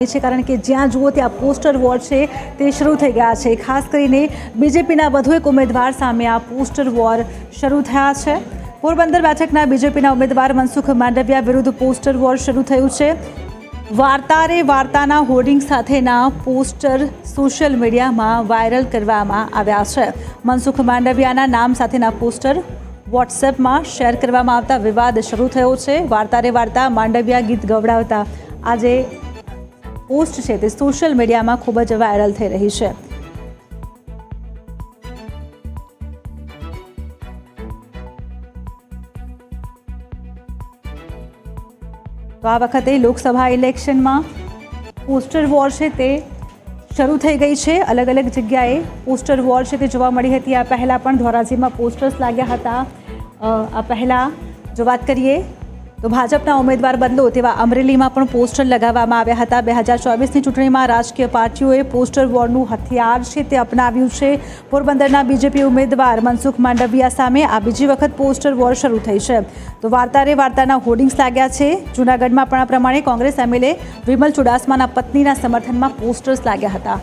કારણ કે જ્યાં જુઓ ત્યાં પોસ્ટર વોર છે, તે શરૂ થઈ ગયા છે. ખાસ કરીને બીજેપીના વધુ એક ઉમેદવાર સામે આ પોસ્ટર વોર શરૂ થયા છે. પોરબંદર બેઠકના બીજેપીના ઉમેદવાર મનસુખ માંડવિયા વિરુદ્ધ પોસ્ટર વોર શરૂ થયું છે. વાર્તા રે વાર્તાના હોર્ડિંગ સાથેના પોસ્ટર સોશિયલ મીડિયામાં વાયરલ કરવામાં આવ્યા છે. મનસુખ માંડવિયાના નામ સાથેના પોસ્ટર વોટ્સએપમાં શેર કરવામાં આવતા વિવાદ શરૂ થયો છે. વાર્તા રે વાર્તા માંડવિયા ગીત ગવડાવતા. આજે પોસ્ટ છે તે સોશિયલ મીડિયામાં ખૂબ જ વાયરલ થઈ રહી છે. તો આ વખતે લોકસભા ઇલેક્શનમાં પોસ્ટર વોર છે તે શરૂ થઈ ગઈ છે. અલગ અલગ જગ્યાએ પોસ્ટર વોર છે તે જોવા મળી હતી. આ પહેલાં પણ ધોરાજીમાં પોસ્ટર્સ લાગ્યા હતા. આ પહેલાં જો વાત કરીએ તો ભાજપના ઉમેદવાર બદલો તેવા અમરેલીમાં પણ પોસ્ટર લગાવવામાં આવ્યા હતા. બે હજાર ચોવીસની ચૂંટણીમાં રાજકીય પાર્ટીઓએ પોસ્ટર વોરનું હથિયાર છે તે અપનાવ્યું છે. પોરબંદરના બીજેપી ઉમેદવાર મનસુખ માંડવિયા સામે આ બીજી વખત પોસ્ટર વોર શરૂ થઈ છે. તો વાર્તારે વાર્તાના હોર્ડિંગ્સ લાગ્યા છે. જૂનાગઢમાં પણ આ પ્રમાણે કોંગ્રેસ એમએલએ વિમલ ચુડાસમાના પત્નીના સમર્થનમાં પોસ્ટર્સ લાગ્યા હતા.